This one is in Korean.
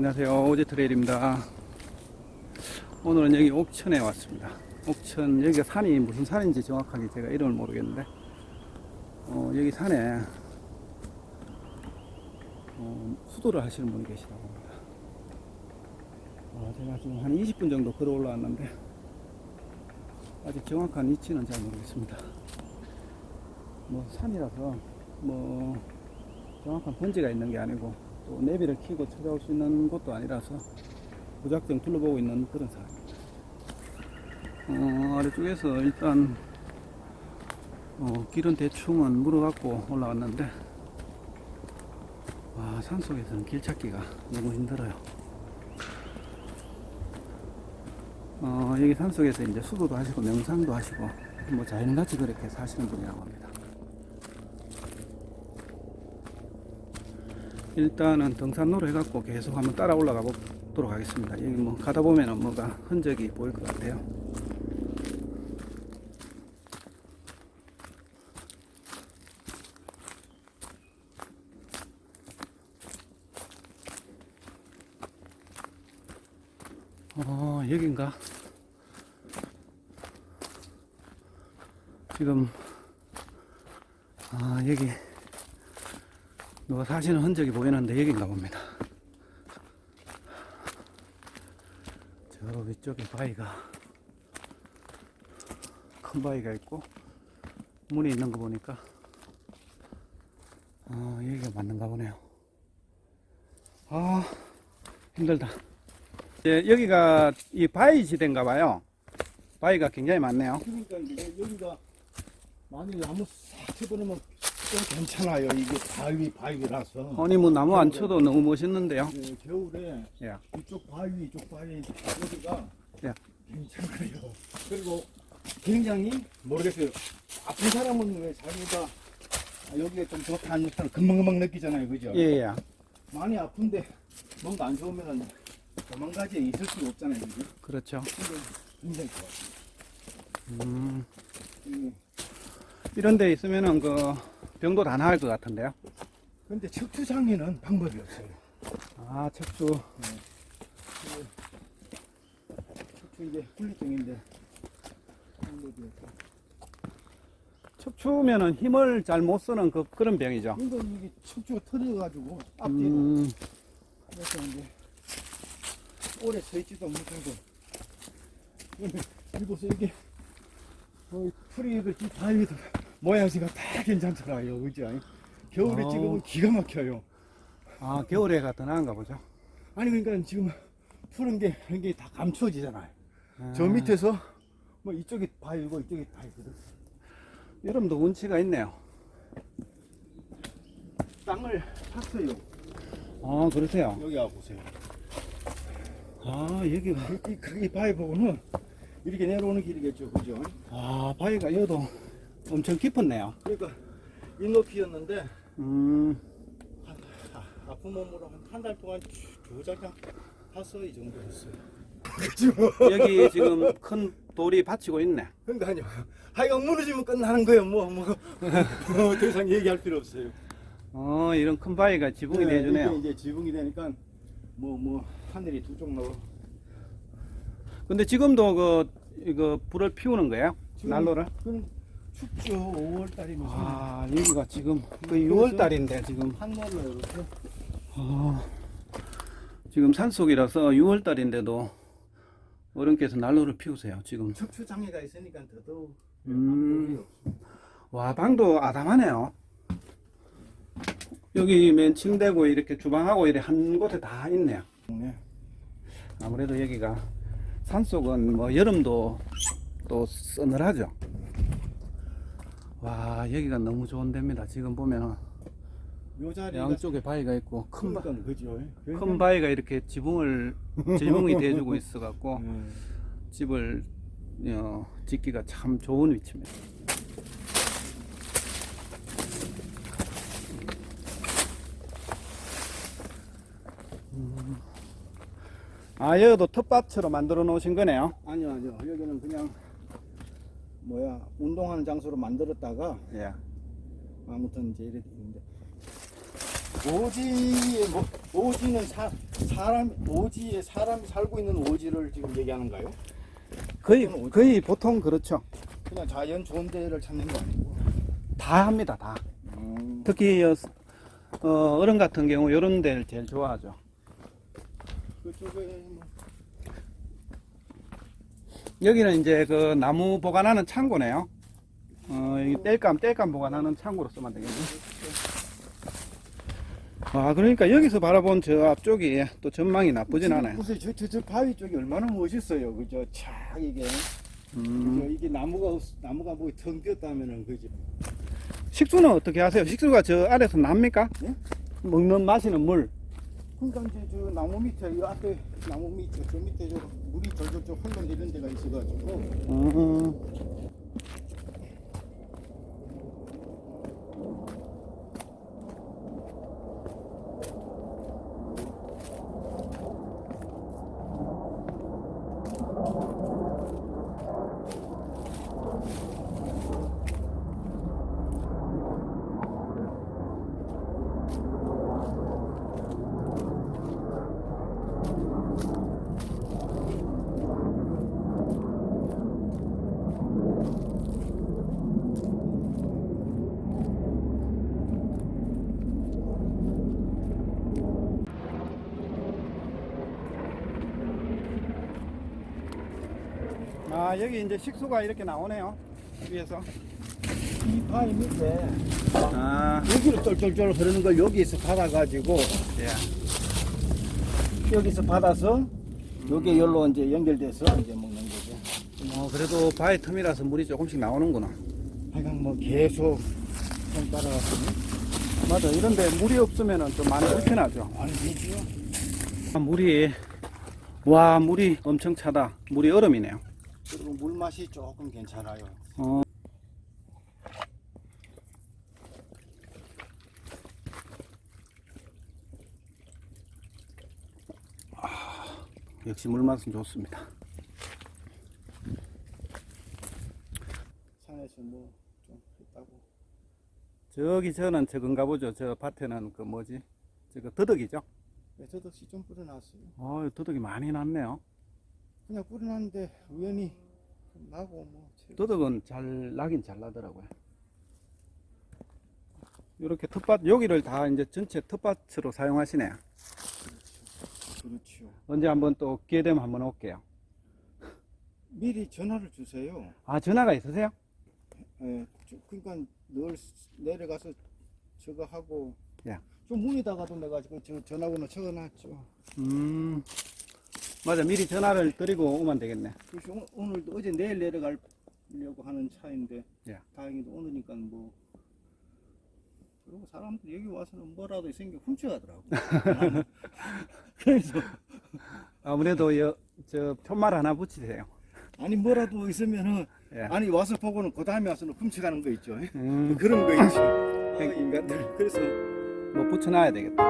안녕하세요. 오지 트레일입니다. 오늘은 여기 옥천에 왔습니다. 옥천, 여기가 산이 무슨 산인지 정확하게 제가 이름을 모르겠는데, 어, 여기 산에, 어, 수도를 하시는 분이 계시다고 합니다. 아, 제가 지금 한 20분 정도 걸어 올라왔는데, 아직 정확한 위치는 잘 모르겠습니다. 뭐, 산이라서, 뭐, 정확한 번지가 있는 게 아니고, 또 내비를 켜고 찾아올 수 있는 곳도 아니라서 무작정 둘러보고 있는 그런 상황입니다. 어, 아래쪽에서 일단 어, 길은 대충은 물어갖고 올라왔는데 와 산속에서는 길 찾기가 너무 힘들어요. 어, 여기 산속에서 이제 수도도 하시고 명상도 하시고 뭐 자연같이 그렇게 사시는 분이라고 합니다. 일단은 등산로로 해갖고 계속 한번 따라 올라가 보도록 하겠습니다. 여기 뭐 가다 보면은 뭐가 흔적이 보일 것 같아요. 어, 여긴가? 지금, 아, 여기, 누가 사시는 흔적이 보이는데 여긴가 봅니다. 저 위쪽에 바위가 큰 바위가 있고 문이 있는 거 보니까 아 여기가 맞는가 보네요. 아 힘들다. 예, 여기가 이 바위 지대인가 봐요. 바위가 굉장히 많네요. 그러니까 여기가 만약에 나무 싹 쳐버리면 좀 괜찮아요. 이게 바위 바위라서. 아니 뭐 나무 안 쳐도 너무 멋있는데요. 예, 겨울에 예. 이쪽 바위 이쪽 바위 여기가 예. 괜찮아요. 그리고 굉장히 모르겠어요. 아픈 사람은 왜 자기가 아, 여기가 좀 좋다 안 좋다 금방금방 느끼잖아요. 그죠? 예, 예. 많이 아픈데 뭔가 안 좋으면은 도망가지에 있을 수가 없잖아요. 그죠? 그렇죠. 근데 굉장히 좋아요. 음, 음, 이런 데 있으면은 그 병도 다 나을 것 같은데요. 근데 척추장애는 방법이 없어요. 아, 척추. 척추 이제 분리증인데 방법이 없어. 척추면은 힘을 잘 못 쓰는 그, 그런 병이죠. 이건 이게 척추가 터져가지고 앞뒤로 음, 그래서 이제 오래 서 있지도 못하고 이곳에 이게 어, 풀이 그 바위도 모양새가 다 괜찮더라요 그죠? 겨울에 어. 찍으면 기가 막혀요 아, 겨울에가 더 나은가 보죠. 아니 그러니까 지금 푸른 게 이런 게 다 감춰지잖아요 아, 저 밑에서 뭐 이쪽이 바위고 이쪽이 바위거든 여름도 운치가 있네요. 땅을 팠어요 아, 그러세요. 여기 와보세요 아, 여기가. 이, 이, 이 바위 보고는 이렇게 내려오는 길이겠죠 그죠? 아, 바위가 여도 엄청 깊었네요. 그러니까 이 높이였는데 음, 아, 아픈 몸으로 한 달 동안 주저장 타서 이 정도 했어요. 그죠? 여기 지금 큰 돌이 받치고 있네. 그러니까요. 하여간 무너지면 끝나는 거예요. 뭐, 뭐, 뭐, 더 이상 얘기할 필요 없어요. 어, 이런 큰 바위가 지붕이 네, 돼주네요. 이게 이제 지붕이 되니까 뭐, 뭐, 하늘이 두쪽 나고. 근데 지금도 그, 이거 불을 피우는 거예요? 난로를? 그럼 춥죠. 5월 달이면. 아, 여기가 지금 거의 6월 달인데 지금 한날로 이렇게. 아, 지금 산속이라서 6월 달인데도 어른께서 난로를 피우세요. 지금. 척추 장애가 있으니까 더더욱. 음. 와, 방도 아담하네요. 여기 맨 침대고 이렇게 주방하고 이렇게 한 곳에 다 있네요. 네. 아무래도 여기가 산속은 뭐 여름도 또 서늘하죠. 와, 여기가 너무 좋은 데입니다. 지금 보면 요 자리가. 양쪽에 바위가 있고 큰, 바, 그러니까 그죠. 큰 바위가 이렇게 지붕을 지붕이 대주고 있어 갖고 음. 집을 어, 짓기가 참 좋은 위치입니다. 음. 아 여기도 텃밭처럼 만들어 놓으신 거네요. 아니요, 아니요. 여기는 그냥 뭐야 운동하는 장소로 만들었다가 예. 아무튼 이제 이렇게 있는데 오지에 뭐 오지는 사, 사람 오지에 사람이 살고 있는 오지를 지금 얘기하는가요? 거의? 거의 보통 그렇죠. 그냥 자연 좋은 데를 찾는 거 아니고. 다 합니다. 다. 음, 특히 어, 어, 어른 같은 경우 이런 데를 제일 좋아하죠. 그쪽에 뭐 여기는 이제 그 나무 보관하는 창고네요. 어, 이 땔감, 땔감 보관하는 창고로 쓰면 되겠네. 아, 그러니까 여기서 바라본 저 앞쪽이 또 전망이 나쁘진 않아요. 보세요. 저, 저, 저 바위 쪽이 얼마나 멋있어요. 그죠? 차 이게 음. 그죠? 이게 나무가 없, 나무가 뭐텅 비었다면은 그지. 식수는 어떻게 하세요? 식수가 저 아래서 납니까? 예? 먹는 마시는 물. 저 나무 밑에 이 앞에 나무 밑에 저 밑에 저 물이 절절절 흘러내리는 데가 있어가지고 음. 아, 여기 이제 식수가 이렇게 나오네요. 위에서. 이 바위 밑에 아, 여기로 쫄쫄쫄 흐르는 걸 여기서 받아가지고 예. 여기서 받아서 여기 열로 이제 연결돼서 이제 먹는 거죠. 어, 그래도 바위 틈이라서 물이 조금씩 나오는구나. 하여간 뭐 계속 좀 따라가서 맞아. 이런데 물이 없으면 좀 많이 불편하죠. 안 되죠. 아, 물이, 와, 물이 엄청 차다. 물이 얼음이네요. 그리고 물 맛이 조금 괜찮아요. 어. 아, 역시 물 맛은 좋습니다. 산에서 뭐 좀 했다고. 저기 저는 저건가 보죠. 저 밭에는 그 뭐지? 저거 더덕이죠? 네, 저도시 좀 뿌려놨어요. 어, 더덕이 많이 났네요. 그냥 뿌려놨는데 우연히 좀 나고 뭐. 더덕은 잘 나긴 잘 나더라고요. 이렇게 텃밭 여기를 다 이제 전체 텃밭으로 사용하시네요. 그렇죠. 언제 한번 또 기회 되면 한번 올게요. 미리 전화를 주세요. 아 전화가 있으세요? 예, 저- 그러니까 늘 내려가서 저거 하고. 야. 좀 문에다가도 내가 지금 저 전화번호 적어놨죠. 음 맞아 미리 전화를 드리고 오면 되겠네. 오- 오늘도 어제 내일 내려가려고 하는 차인데 야. 다행히도 오늘니까 뭐 그리고 사람들이 여기 와서는 뭐라도 생겨 훔쳐가더라고. 그래서 아무래도 여, 저 편말 하나 붙이세요. 아니 뭐라도 있으면은 예. 아니 와서 보고는 그 다음에 와서는 훔쳐가는 거 있죠. 음, 그런 거 있지. 아, 인간들. 그래서 뭐 붙여놔야 되겠다.